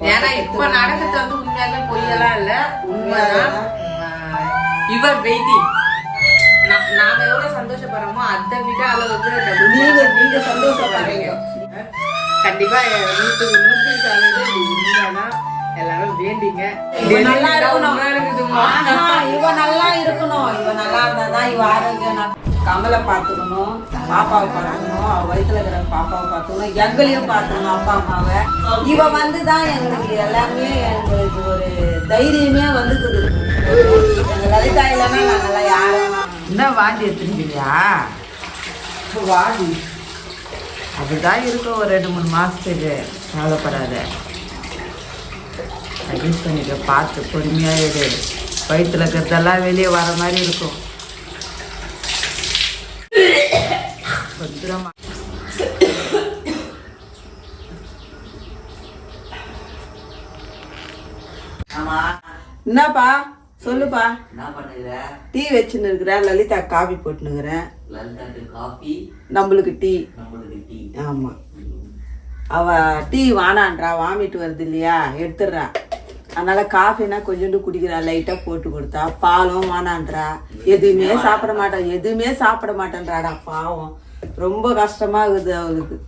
ஏன்னா இப்ப நடக்கிறது வந்து உண்மையாலுமே பொய்யெல்லாம் இல்ல. உண்மைதான். இவர் வெயிட்டிங். நாங்க எவ்வளவு சந்தோஷப்படுறோமோ அதை விட அளவுக்கு நீங்க நீங்க சந்தோஷப்படுறீங்க. கண்டிப்பா நூத்துக்கு நூத்தி சதவீதம் இது உண்மைதான். எல்லாரும் வேண்டிங்க. நல்லா இருக்கணும். இவ நல்லா இருக்கணும். இவ நல்லா இருந்தாதான் இவ ஆரோக்கியம் கமலை பார்த்துக்கணும். பாப்பாவை பார்த்துக்கணும் அவ வயித்துல இருக்கிற பாப்பாவை பார்த்துக்கணும் எங்களையும் பார்த்துக்கணும் அப்பா அம்மாவை. இவ வந்து தான் எங்களுக்கு எல்லாமே எங்களுக்கு ஒரு தைரியமே வந்துக்குது. லலிதா இல்லைன்னா நாங்கெல்லாம் யாரும் என்ன வாந்தி எடுத்துருக்கிறியா வாடி அதுதான் இருக்கும் ஒரு ரெண்டு மூணு மாசத்துக்கு. கவலைப்படாத. அட்ஜஸ்ட் பண்ணிக்க பார்த்து பொறுமையா இரு. வயிற்றுல இருக்கிறதெல்லாம் வெளியே வர மாதிரி இருக்கும். ஆமா. என்னப்பா? சொல்லுப்பா. என்ன பண்ணுகிற? டீ வச்சுன்னு இருக்கிறேன் லலிதா காபி போட்டுனுக்குறேன் லலிதாக்கு காஃபி நம்மளுக்கு டீ. நம்மளுக்கு டீ. ஆமா. அவ டீ வானான்றா வாமிட்டு வருது இல்லையா? எடுத்துடுறா. அதனால காஃபினா கொஞ்சோண்டு குடிக்கிறா லைட்டா போட்டு கொடுத்தா. பாலும் வானான்றா. எதுவுமே சாப்பிட மாட்டா எதுவுமே சாப்பிட மாட்டேன்றாடா பாவம். ரொம்ப கஷ்டமா இருக்குது அவளுக்கு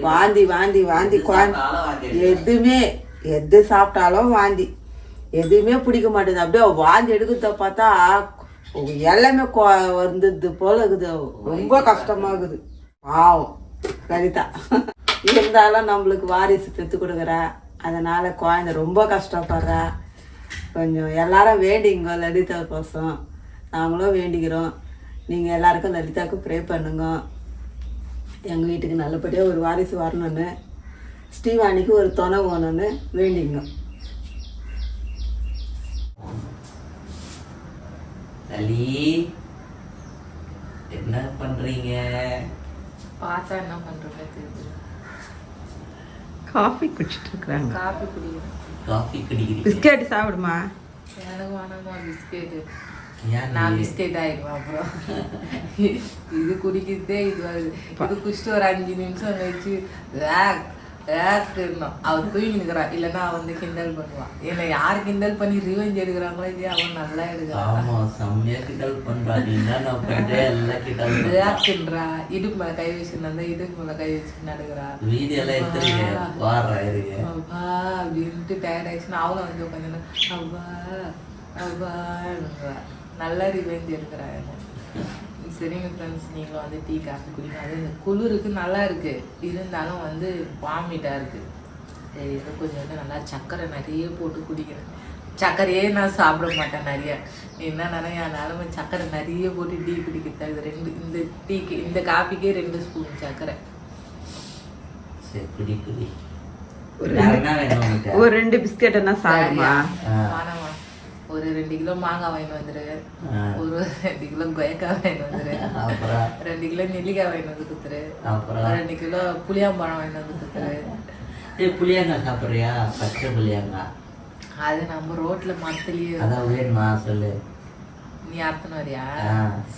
வாந்தி வாந்தி வாந்தி. எதுவுமே எது சாப்பிட்டாலும் வாந்தி. எதுவுமே பிடிக்க மாட்டேங்குது. அப்படியே வாந்தி எடுக்கிறத பார்த்தா எல்லாமே கொ- வந்துது போல இருக்குது. ரொம்ப கஷ்டமா இருக்குது பாவம். லலிதா. இருந்தாலும் நம்மளுக்கு வாரிசு பெற்று கொடுக்குறா. அதனால குழந்தை ரொம்ப கஷ்டப்படுறா. கொஞ்சம் எல்லாரும் வேண்டிங்க லலிதா கோசம் நாங்களும் வேண்டிக்கிறோம். நீங்கள் எல்லாருக்கும் லலிதாவுக்கு ப்ரே பண்ணுங்க. எங்கள் வீட்டுக்கு நல்லபடியாக ஒரு வாரிசு வரணும்னு ஸ்ரீவாணிக்கு ஒரு துணை வேணும்னு வேண்டிங்க. லலி என்ன பண்றீங்க? பார்த்தா என்ன பண்றோம்னே தெரியுது காஃபி குடிச்சிட்டு இருக்கிறாங்க. காபி குடிக்கிறேன். காஃபி குடிக்கிறீங்க. பிஸ்கெட் சாப்பிடுமா? எனக்கு வேணாமா பிஸ்கெட்டு. நான் பிஸ்கெட் ஆயிடுவேன் அப்புறம் இது குடிக்கிறதே இது இது குடிச்சிட்டு ஒரு அஞ்சு நிமிஷம் கழிச்சு வேக் வேக்குன்னும் அவன் தூங்கி நிற்கிறா இல்லைன்னா அவன் வந்து கிண்டல் பண்ணுவான் என்னை யார் கிண்டல் பண்ணி ரிவெஞ்ச் எடுக்கிறாங்களோ இல்லையா அவன் நல்லா எடுக்கிறான் ஆமா செம்மையா கிண்டல் பண்றா நீ என்ன பண்ற எல்லாம் கிண்டல் பண்றா வேக்குன்றா இடுப்பு மேல கை வச்சுன்னு இருந்தா இடுப்பு மேல கை வச்சு நடக்கிறா வீடியோ எல்லாம் எடுத்துருங்க வாடுறா இருங்க அப்பா அப்படின்ட்டு டயர்ட் ஆயிடுச்சுன்னா அவளும் வந்து உட்காந்து அப்பா அப்பான்றா நல்லா ரிவெஞ்ச் எடுக்கிறா என்ன சரிங்க ஃப்ரெண்ட்ஸ் நீங்களும் வந்து டீ காஃபி குடிங்க. அது இந்த குளிருக்கு நல்லா இருக்கு. இருந்தாலும் வந்து வாமிட்டாக இருக்கு. சரி, ஏதோ கொஞ்சம் வந்து நல்லா சர்க்கரை நிறைய போட்டு குடிக்கிறேன். சர்க்கரையே நான் சாப்பிட மாட்டேன் நிறைய. என்ன நினையா நிலமை சர்க்கரை நிறைய போட்டு டீ குடிக்கிறதா? இது ரெண்டு இந்த டீக்கு இந்த காஃபிக்கே ரெண்டு ஸ்பூன் சர்க்கரை. சரி குடி குடி. ஒரு ரெண்டு பிஸ்கெட் என்ன சாப்பிடுமா? ஒரு ரெண்டு கிலோ மாங்காய் வாங்கிட்டு வந்துரு. ஒரு ரெண்டு கிலோ கொயக்காய் வாங்கிட்டு வந்துரு. அப்புறம்? ரெண்டு கிலோ நெல்லிக்காய் வாங்கிட்டு வந்து அப்புறம்? ரெண்டு கிலோ புளியாம்பழம் வாங்கிட்டு வந்து கொடுத்துரு. ஏய் புளியங்காய் சாப்பிட்றியா? பச்சை புளியங்காய். அது நம்ம ரோட்ல மரத்துலயே அதான் வேணுமா? சொல்லு. நீ அறுத்துன்னு வரியா.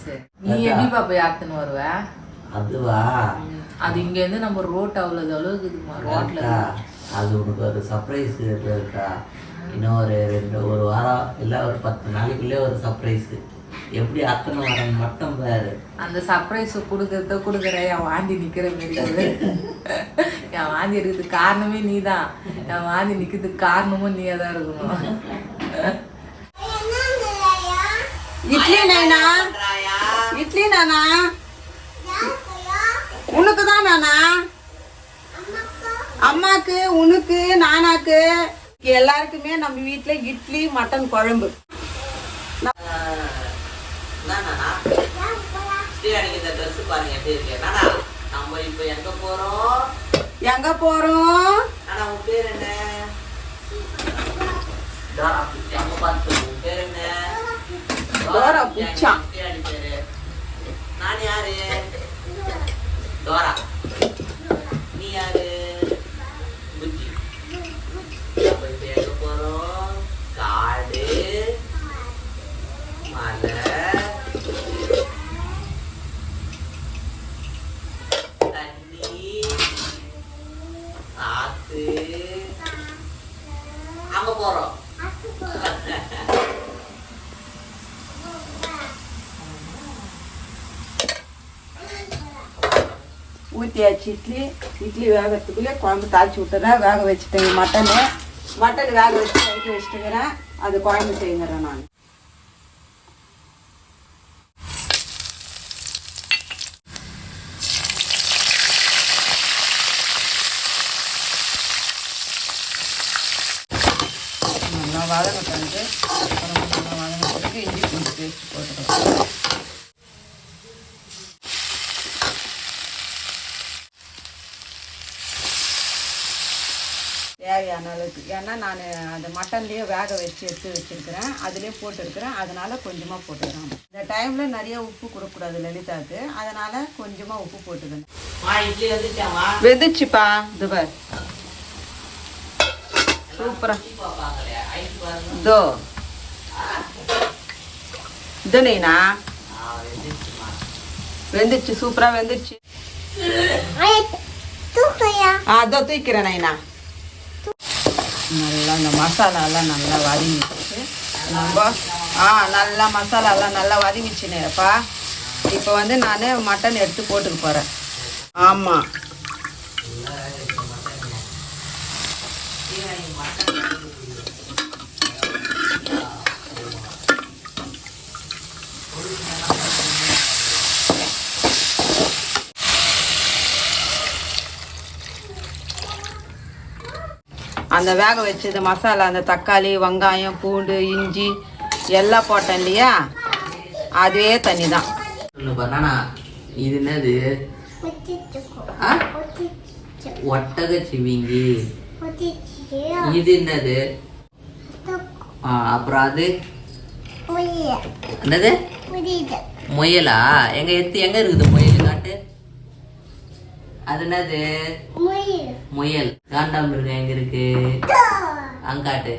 சரி. நீ எப்படிப்பா போய் அறுத்துன்னு வருவ? அதுவா? அது இங்க இருந்து நம்ம ரோட் அவ்வளவு அளவுக்கு ரோட்ல? அது உனக்கு ஒரு சர்ப்ரைஸ் இருக்கா? இன்னும் ஒரு ரெண்டு ஒரு வாரம் இல்லை ஒரு பத்து நாளைக்குள்ளே ஒரு சர்ப்ரைஸு எப்படி அத்தனை வாரம் மட்டும் பாரு. அந்த சர்ப்ரைஸ் கொடுக்கறத கொடுக்குற என் வாந்தி நிற்கிற மாரி என் வாந்தி இருக்கிறதுக்கு காரணமே நீ தான் என் வாந்தி நிற்கிறதுக்கு காரணமும் நீயே தான் இருக்கணும். இட்லி நானா? இட்லி நானா? உனக்கு தான் நானா? அம்மாக்கு உனக்கு நானாக்கு? எல்லாருக்குமே நம்ம வீட்ல இட்லி மட்டன் குழம்பு. இந்த ட்ரெஸ் பாருங்க எப்படி இருக்கு நானா நம்ம இப்போ எங்க போறோம் எங்க போறோம் நானா உன் பேர் என்ன டோரா புச்சி அங்க பார்த்து உன் பேர் என்ன டோரா புச்சி, புச்சா. அங்க பின்னாடி பேரு நான் யாரு டோரா நீ யாரு புச்சி நம்ம இப்போ எங்க போறோம் காடு மலை தண்ணி ஆத்து வாங்க போறோம் ஊற்றியாச்சு இட்லி? இட்லி வேகிறதுக்குள்ளே குழம்பு தாளிச்சு விட்டுறேன். வேக வச்சுட்டேங்க மட்டனு. மட்டன் வேக வச்சு நைட்டு வச்சுட்டுக்கிறேன். அது குழம்பு செய்யுங்கிறேன் நான் நல்லா வதங்கிட்டு அப்புறம் நல்லா வதங்கிட்டு இஞ்சி பூண்டு பேஸ்ட் போட்டுக்கலாம் தேவையான அளவுக்கு. ஏன்னா நான் அந்த மட்டன்லேயே வேக வச்சு எடுத்து வச்சுருக்கிறேன். அதுலேயே போட்டுருக்கிறேன். அதனால் கொஞ்சமாக போட்டுக்கிறேன் இந்த டைமில் நிறைய உப்பு கொடுக்கக்கூடாது லலிதாவுக்கு அதனால் கொஞ்சமாக உப்பு வந்துச்சாமா வெந்துச்சுப்பா. இதுவர் சூப்பராக இதோ. இது நெய்னா ஆ வந்துச்சுமா. வெந்துச்சு. சூப்பராக வெந்துச்சு. ஆ அதோ தூக்கிறேன் நைனா. நல்லா இந்த மசாலாலாம் நல்லா வதங்கிடுச்சு. நம்ம ஆ நல்லா மசாலாலாம் நல்லா வதங்கிச்சுனேப்பா இப்போ வந்து நான் மட்டன் எடுத்து போட்டுக்க போகிறேன் ஆமாம் அந்த வேக வச்சது மசாலா அந்த தக்காளி வெங்காயம் பூண்டு இஞ்சி எல்லாம் போட்டேன் இல்லையா? அதுவே தண்ணி தான் இது என்னது? ஆ? ஒட்டக சிவிங்கி இது என்னது? அப்புறம் அது? என்னது? முயலா? எங்க எத்து எங்க இருக்குது முயல் காட்டு? அது என்னது? முயல். காண்டாமிருகம் எங்க இருக்கு? அங்காட்டு.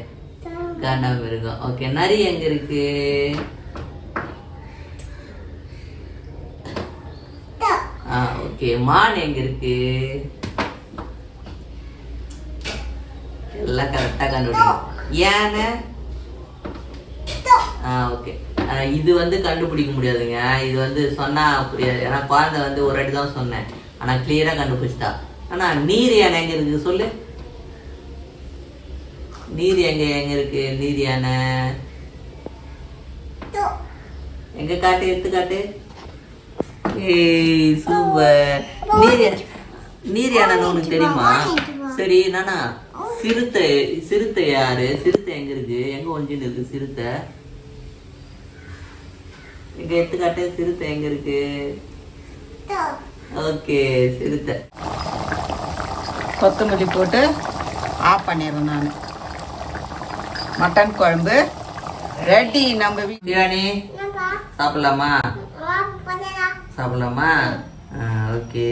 காண்டாமிருகம் ஓகே நரி எங்க இருக்கு? ஓகே. மான் எங்க இருக்கு? எல்லாம் கரெக்டா கண்டுபிடிக்கும் யானை ஆ ஓகே. இது வந்து கண்டுபிடிக்க முடியாதுங்க. இது வந்து சொன்னா புரியாது. ஏன்னா குழந்தை வந்து ஒரு வாட்டி தான் சொன்னேன். ஆனா கிளியரா கண்டுபிடிச்சிட்டா. ஆனா நீர் யானை எங்க இருக்கு? சொல்லு. நீர் எங்க எங்க இருக்கு? நீர் யானை. எங்க காட்டு? எடுத்து காட்டு ஏய் சூப்பர். நீர் நீர் யானைன்னு உனக்கு தெரியுமா? சரி நானா சிறுத்தை சிறுத்தை யாரு? சிறுத்தை எங்க இருக்கு? எங்க ஒழிஞ்சுன்னு இருக்கு சிறுத்தை? எங்க எடுத்துக்காட்டு? சிறுத்தை எங்க இருக்கு? ஓகே சிறுத்தை. கொத்தமல்லி போட்டு ஆஃப் பண்ணிடுறேன் நான். மட்டன் குழம்பு ரெடி நம்ம பிரியாணி. சாப்பிடலாமா? சாப்பிடலாமா? ஓகே.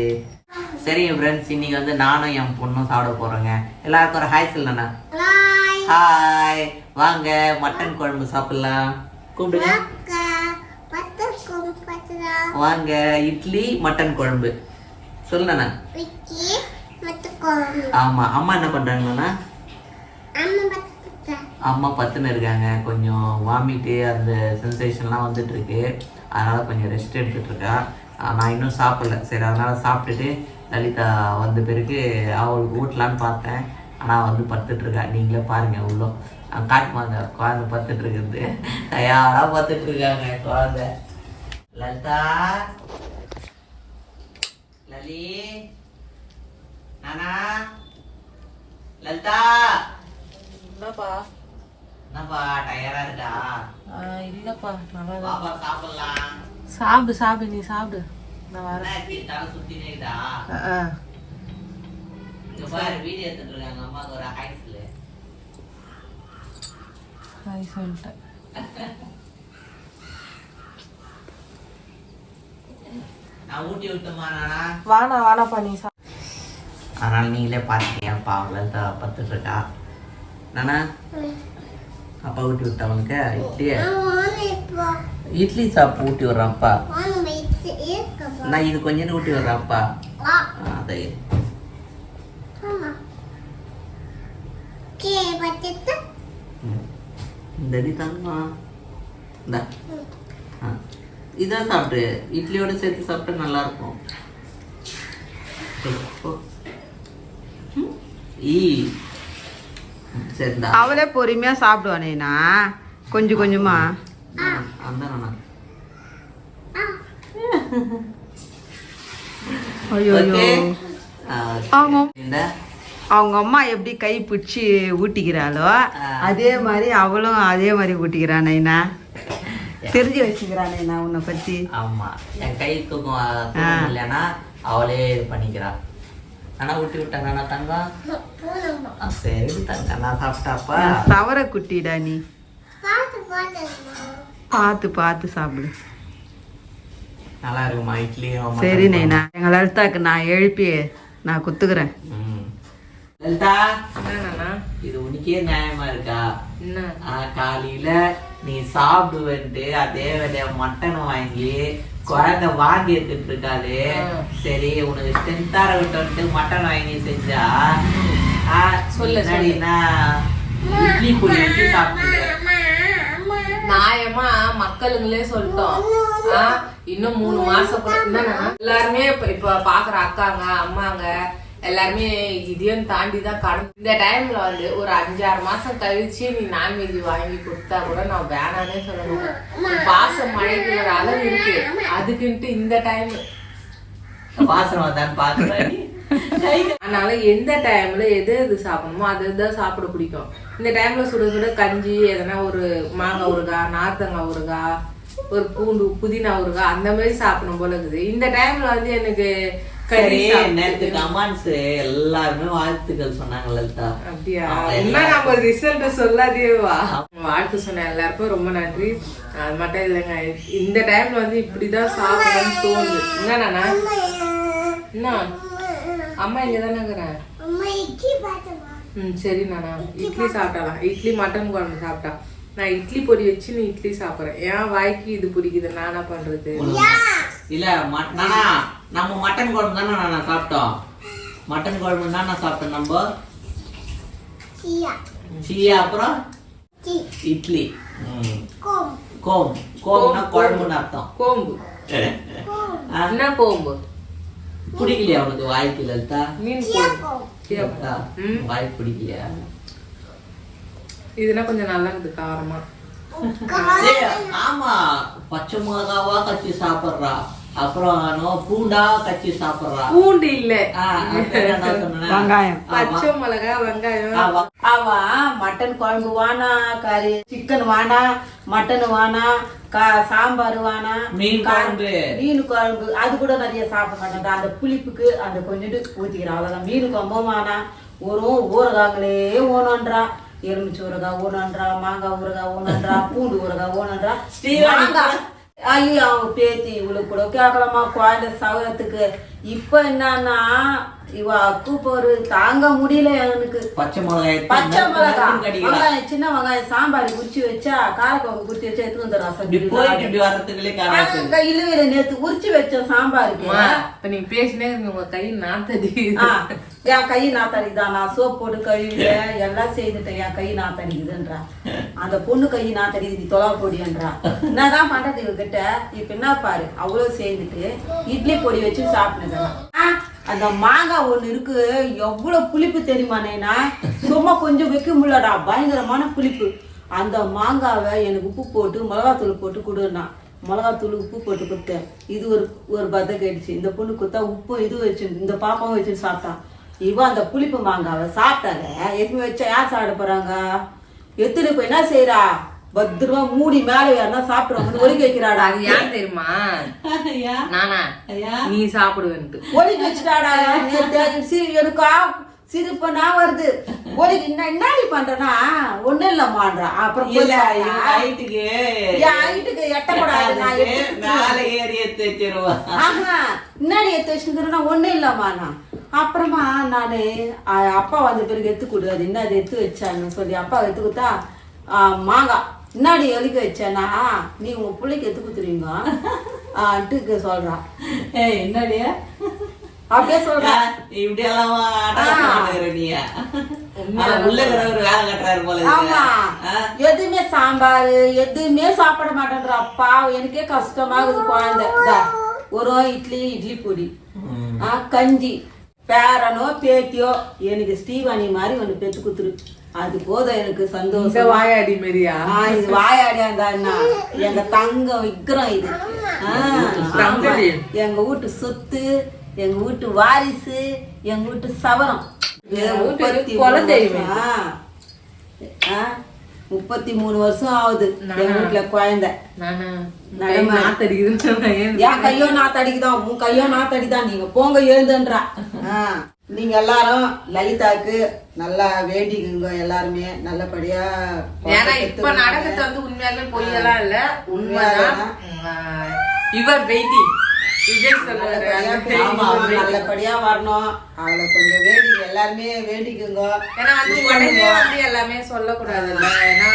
சரிங்க ஃப்ரெண்ட்ஸ் இன்னைக்கு வந்து நானும் என் பொண்ணும் சாப்பிட போறோங்க. எல்லாருக்கும் ஒரு ஹாய் சொல்லண்ணா ஹாய். வாங்க மட்டன் குழம்பு சாப்பிடலாம். கூப்பிடுங்க வாங்க. இட்லி மட்டன் குழம்பு. சொல்லுண்ணா ஆமா அம்மா என்ன பண்றாங்கண்ணா அம்மா பத்துன்னு இருக்காங்க. கொஞ்சம் வாமிட்டு அந்த சென்சேஷன்லாம் வந்துட்டு இருக்கு அதனால கொஞ்சம் ரெஸ்ட் எடுத்துட்டு இருக்கா. நான் இன்னும் சாப்பிடல. சரி அதனால சாப்பிட்டுட்டு லலிதா வந்த பிறகு அவளுக்கு ஊட்டலான்னு பார்த்தேன். ஆனால் வந்து படுத்துட்டு இருக்கா. நீங்களே பாருங்க உள்ளோ அஹ் காட்டுமா அந்த குழந்தை படுத்துட்டு இருக்குது தயாரா படுத்துட்டு இருக்காங்க குழந்தை. லலிதா லலி நானா லலிதா என்னப்பா? என்னப்பா டயரா இருக்கா? இல்லப்பா நல்லா பாப்பா சாப்பிடலாம். சாப்பிடு சாப்பிடு நீ சாப்பிடு. நான் வரேன். தலை ஆ, ஆ. இங்க பாரு வீடியோ எடுத்துட்டு இருக்காங்க. அம்மாக்கு ஒரு ஹாய் சொல்லு. ஹாய் சொல்லிட்டேன். நான் ஊட்டி விட்டுமா நானா. வாணா வாணாப்பா நீ சா அதனால நீங்களே பார்த்துட்டீங்க பாவம் லலிதா பத்துட்டு இருக்கா. நானா? அப்பா ஊட்டி விட்டா உனக்கு இட்லி இட்லி சாப்பிட்டு ஊட்டி விடுறேன் அப்பா நான் இது கொஞ்சம் ஊட்டி விடுறேன் அப்பா ஆ, அதை தாங்கம்மா. இந்தா. இதான் சாப்பிட்டு இட்லியோட சேர்த்து சாப்பிட்டா நல்லா இருக்கும் சரி, போ. ம். ஈ. அவளே பொறுமையா சாப்பிடுவானேனா கொஞ்சம். கொஞ்சமா அந்த. இந்த அவங்க அம்மா எப்படி கை பிடிச்சி ஊட்டிக்கிறாளோ அதே மாதிரி அவளும் அதே மாதிரி ஊட்டிக்கிறான் நைனா தெரிஞ்சு வச்சுக்கிறான் நைனா உன்னை பத்தி. ஆமா. என் கை தூக்கம் இல்லைன்னா அவளே இது பண்ணிக்கிறா. ஆனா ஊட்டி விட்டாங்க தங்கம் ஆ, சரி தங்கம் நான் சாப்பிட்டாப்பா. தவற குட்டிடா நீ. பார்த்து பார்த்து சாப்பிடு. நல்லா இருக்குமா இட்லியும் சரி நைனா எங்க லலிதாக்கு நான் எழுப்பி நான் குத்துக்கிறேன். லலிதா இது உனக்கே நியாயமா இருக்கா? காலையில நீ சாப்பிடுவேன்ட்டு அதே வேலைய மட்டன் வாங்கி குழந்தை வாங்கி எடுத்துட்டு இருக்காது. சரி உனக்கு ஸ்ட்ரென்த்தார விட்டு மட்டன் வாங்கி செஞ்சா சொல்லு, என்னடின்னா, இட்லி பொடி வச்சு சாப்பிட்டு நியாயமா மக்களுங்களே சொல்லிட்டோம். இன்னும் மூணு மாசம் கூட எல்லாருமே இப்ப இப்ப பாக்குற அக்காங்க அம்மாங்க எல்லாருமே இதையும் தாண்டி தான் கடன் இந்த டைம்ல வந்து ஒரு அஞ்சாறு மாசம் கழிச்சு நீ நான்வெஜ் வாங்கி கொடுத்தா கூட நான் வேணானே சொல்லணும். பாசம் மழைக்கு ஒரு அளவு இருக்கு. அதுக்குன்ட்டு இந்த டைம் வாசனை வந்தான்னு பாக்குறேன். அதனால எந்த டைம்ல எது எது சாப்பிடணுமோ அது தான் சாப்பிட பிடிக்கும். இந்த டைம்ல சுட சுட கஞ்சி எதனா ஒரு மாங்காய் ஊறுகாய் நார்த்தங்காய் ஊறுகாய் ஒரு பூண்டு புதினா ஊறுகாய் அந்த மாதிரி சாப்பிடணும் போல இருக்குது. இந்த டைம்ல வந்து எனக்கு கறி சாப்பிட்டு- கமெண்ட்ஸ் எல்லாருமே வாழ்த்துக்கள் சொன்னாங்க லலிதா. அப்படியா? என்ன நம்ம ரிசல்ட் சொல்லாதேவா வாழ்த்து சொன்ன எல்லாருக்கும் ரொம்ப நன்றி. அது மட்டும் இல்லைங்க இந்த டைம்ல வந்து இப்படிதான் சாப்பிடணும்னு தோணுது. என்னண்ணா என்ன? அம்மா இங்க ம் சரி நானா. இட்லி சாப்பிடலாம் இட்லி மட்டன் குழம்பு சாப்பிட்டா. நான் இட்லி பொடி வச்சு நீ இட்லி சாப்பிட்றேன். ஏன் வாய்க்கு இது பிடிக்குது நான் பண்றது? இல்ல நானா நம்ம மட்டன் குழம்பு தானே நான் சாப்பிட்டோம். மட்டன் குழம்பு தானே சாப்பிட்டோம் நம்ம. சீயா. அப்புறம்? இட்லி. கோம். கோம்னா குழம்புன்னு அர்த்தம். கோம்பு. என்ன கோம்பு? பிடிக்கலையா உனக்கு வாய்க்கு லலிதா? மீன். வாய் பிடிக்கலையா? இதுனா கொஞ்சம் நல்லா இருக்குது காரமா. ஆமா பச்சை மிளகாவா கச்சி சாப்பிடுறா. அப்புறம் பூண்டா கச்சி சாப்பிடுறா. பூண்டு இல்ல? வெங்காயம். பச்சை மிளகா வெங்காயம். அவன் மட்டன் குழம்பு வானா கறி சிக்கன் வானா மட்டன் வானா கா சாம்பார் வானா மீன் குழம்பு. மீன் குழம்பு. அது கூட நிறைய சாப்பிட மாட்டாங்க அந்த புளிப்புக்கு அந்த கொஞ்சோண்டு ஊற்றிக்கிறான் அவ்வளோதான் மீன் குழம்பும் வானா ஒரு ஊறுகாங்களே ஓணுன்றா எலுமிச்சு ஊறுகாய் ஊணுன்றா மாங்காய் ஊறுகாய் ஊணுன்றா பூண்டு ஊறுகாய் மாங்காய். ஐயோ அவங்க பேத்தி இவளுக்கு கூட கேட்கலாமா குழந்தை சவரத்துக்கு இப்போ என்னன்னா இவ கூப்பரு தாங்க முடியல எனக்கு. பச்சை மிளகாய் பச்சை மிளகா. கடிக்கிறா? வெங்காயம் சின்ன வெங்காயம் சாம்பார் குடிச்சு வச்சா காரக்குழம்பு குடிச்சு வச்சா எடுத்து வந்து ரசம் இல்லவே நேத்து உரிச்சு வச்ச சாம்பாருக்கு. இப்ப நீங்க பேசினே உங்க கை நாத்தடி. என் கை நாத்தடிக்குதான் நான் சோப் போட்டு கழுவிட்டேன். எல்லாம் செய்துட்டேன். என் கை நாத்தடிக்குதுன்றா. அந்த பொண்ணு கை நாத்தடிக்குது. நீ தொலா பொடின்றா என்னதான் பண்றது இவகிட்ட? இப்ப என்ன பாரு? அவ்வளவு செய்துட்டு இட்லி பொடி வச்சு சாப்பிட்டுக்கிறேன் அந்த மாங்காய் ஒண்ணு இருக்கு. எவ்வளவு புளிப்பு தெரியுமா நேனா? சும்மா கொஞ்சம் வைக்க முடியலடா பயங்கரமான புளிப்பு. அந்த மாங்காவை எனக்கு உப்பு போட்டு மிளகாத்தூள் போட்டு கொடுனா மிளகாத்தூள் உப்பு போட்டு கொடுத்தேன். இது ஒரு ஒரு பதை கேட்டுச்சு இந்த பொண்ணு கொடுத்தா உப்பு இது வச்சு இந்த பாப்பாவும் வச்சு சாப்பிட்டான் இவன் அந்த புளிப்பு மாங்காவை சாப்பிட்டால எப்பவுமே வச்சா யார் சாப்பிட போறாங்க? எத்துட்டு போய் என்ன செய்யறா பத்திரமா மூடி மேலே யாருன்னா சாப்பிடுவாங்கன்னு ஒலிக்க வைக்கிறாடா? அது ஏன் தெரியுமா? நானா? நீ சாப்பிடுவேன்ட்டு. ஒலிக்க வச்சுட்டாடா? எனக்கு சிரிப்பு நான் வருது. ஒலிக்கு என்ன என்னடி பண்றேன்னா ஒண்ணும் இல்லம்மான்றா. அப்புறம் இல்ல ஹைட்டுக்கு ஹைட்டுக்கு எடுத்து மேல ஏறி எடுத்து வச்சிருவா. ஆஹா முன்னாடி எடுத்து வச்சுருந்தா ஒன்றும் இல்லைம்மா நான் அப்புறமா நான் அப்பா வந்த பிறகு எடுத்து கொடு அது என்ன அது எடுத்து வச்சான்னு சொல்லி அப்பா எடுத்து கொடுத்தா மாங்காய். முன்னாடி எழுக்க வச்சேனா? நீ உங்க பிள்ளைக்கு எடுத்து கொடுத்துருவீங்க ஆன்ட்டு சொல்றான் ஏய் என்னடியா? அப்படியே சொல்றேன் இப்படி எல்லாம் ஆட்டம் நீ. ஆனா உள்ள இருக்கிறவர் வேலை கட்டுறாரு போல இருக்கு. ஆமா. ஆ? எதுவுமே சாம்பார் எதுவுமே சாப்பிட மாட்டேன்ற அப்பா. எனக்கே கஷ்டமா இருக்குது குழந்தை ஒரு இட்லி இட்லி பொடி. கஞ்சி. பேரனோ பேத்தியோ எனக்கு ஸ்ரீவாணி மாதிரி ஒன்று பெற்று குத்துரு. அது போதும் எனக்கு சந்தோஷம். வாயாடி மாரியா? இது வாயாடியா இருந்தா எங்க தங்கம் விக்கிரம் இது. எங்க வீட்டு சொத்து எங்க வீட்டு வாரிசு எங்க வீட்டு சவரம். வீட்டு முப்பத்தி மூணு. வருஷம். ஆகுது. எங்க வீட்டுல குழந்தை. என் கையோ நாத்தடிக்குதான் உன் கையோ நாத்தடிதான் நீங்க போங்க எழுதுன்றா நீங்க எல்லாரும் லலிதாக்கு நல்லா வேண்டிக்குங்க எல்லாருமே. நல்லபடியா ஏன்னா இப்ப நடக்கிறது வந்து உண்மையாலுமே பொய்யெல்லாம் இல்ல. உண்மைதான். இவர் வெயிட்டிங். நல்லபடியா வரணும். அவளை கொஞ்சம் வேண்டிக்கு எல்லாருமே வேண்டிக்குங்க. ஏன்னா வந்து உடனே வந்து எல்லாமே சொல்லக்கூடாதுல்ல. ஏன்னா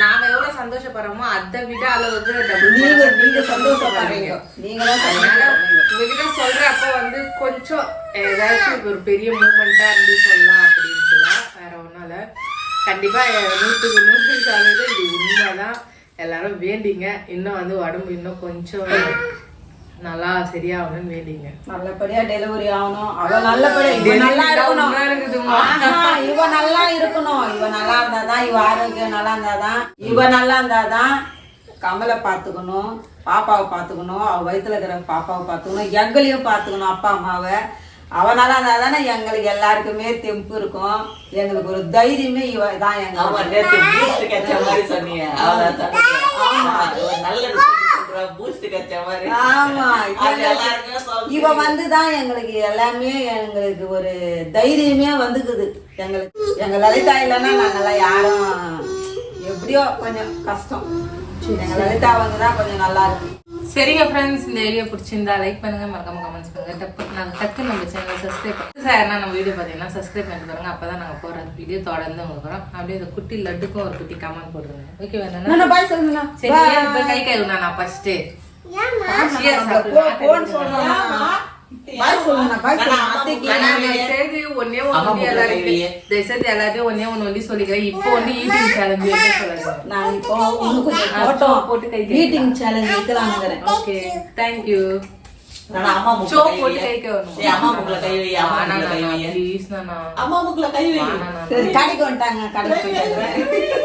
நாங்க எவ்வளவு சந்தோஷப்படுறோமோ அதை விட அளவுக்கு நீங்க நீங்க சந்தோஷப்படுறீங்க. நீங்க தான் அதனால சந்தோஷப்படுறீங்க. உங்ககிட்ட சொல்றப்ப வந்து கொஞ்சம் ஏதாச்சும் ஒரு பெரிய மூமெண்டா இருந்து சொல்லலாம் அப்படின்ட்டு தான். வேற ஒண்ணும் இல்ல. கண்டிப்பா நூற்றுக்கு நூறு சதவீதம் இது உண்மைதான். எல்லாரும் வேண்டிங்க. இன்னும் வந்து உடம்பு இன்னும் கொஞ்சம் நல்லா சரியாகணும்னு வேண்டிங்க. நல்லபடியா டெலிவரி ஆகணும். அவ நல்லபடியா இவ நல்லா இருக்கணும். இவ நல்லா இருக்கணும். இவ நல்லா இருந்தாதான் இவ ஆரோக்கியம் நல்லா இருந்தாதான் இவ நல்லா இருந்தாதான் கமலை பாத்துக்கணும் பாப்பாவை பாத்துக்கணும் அவ வயித்துல இருக்கிற பாப்பாவை பாத்துக்கணும் எங்களையும் பாத்துக்கணும் அப்பா அம்மாவை. அவ நல்லா இருந்தாதானே எங்களுக்கு எல்லாருக்குமே தெம்பு இருக்கும். எங்களுக்கு ஒரு தைரியமே இவ தான் ஆமா, எங்க கிடைச்ச மாதிரி சொன்னீங்க. சொன்னீங்க. ஆமா. இவ வந்துதான் எங்களுக்கு எல்லாமே எங்களுக்கு ஒரு தைரியமே வந்துக்குது. எங்களுக்கு எங்க லலிதா இல்லைன்னா நாங்கெல்லாம் யாரும் எப்படியோ கொஞ்சம் கஷ்டம். எங்க லலிதா வந்துதான் கொஞ்சம் நல்லா இருக்கு சரிங்க ஃப்ரெண்ட்ஸ் இந்த வீடியோ பிடிச்சிருந்தா லைக் பண்ணுங்க மறக்காம கமெண்ட்ஸ் பண்ணுங்க. டப்பு நாங்கள் டக்கு நம்ம சேனலை சப்ஸ்கிரைப் பண்ணுங்க சார் நம்ம வீடியோ பார்த்தீங்கன்னா சப்ஸ்கிரைப் பண்ணிட்டு பாருங்க. அப்பதான் நாங்கள் போடுற வீடியோ தொடர்ந்து உங்களுக்கு வரும். அப்படியே இந்த குட்டி லட்டுக்கும் ஒரு குட்டி கமெண்ட் போட்டுருங்க. ஓகே வேணா நான் பாய் சொல்லுங்க சரி கை கை நான் ஃபர்ஸ்ட் ஒன்னே ஒன்னே சொல்லி சொல்லிக்கிறேன் இப்போ வந்து ஈட்டிங் சேலஞ்சு வைக்க சொல்லுங்க நான் இப்போ போட்டு கை சேலஞ்ச் வைக்கலாம்ங்கிறேன் ஓகே நானா அம்மா போட்டு. கை வரணும் ஏய், அம்மா மூக்குல கை வை, அம்மா மூக்குல கை வை. ப்ளீஸ் நானா அம்மா மூக்குல கை வை நானா சரி கடைக்கு வந்துட்டாங்க கடைக்கு போயிட்டு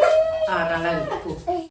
ஆ நல்லா இருக்கு.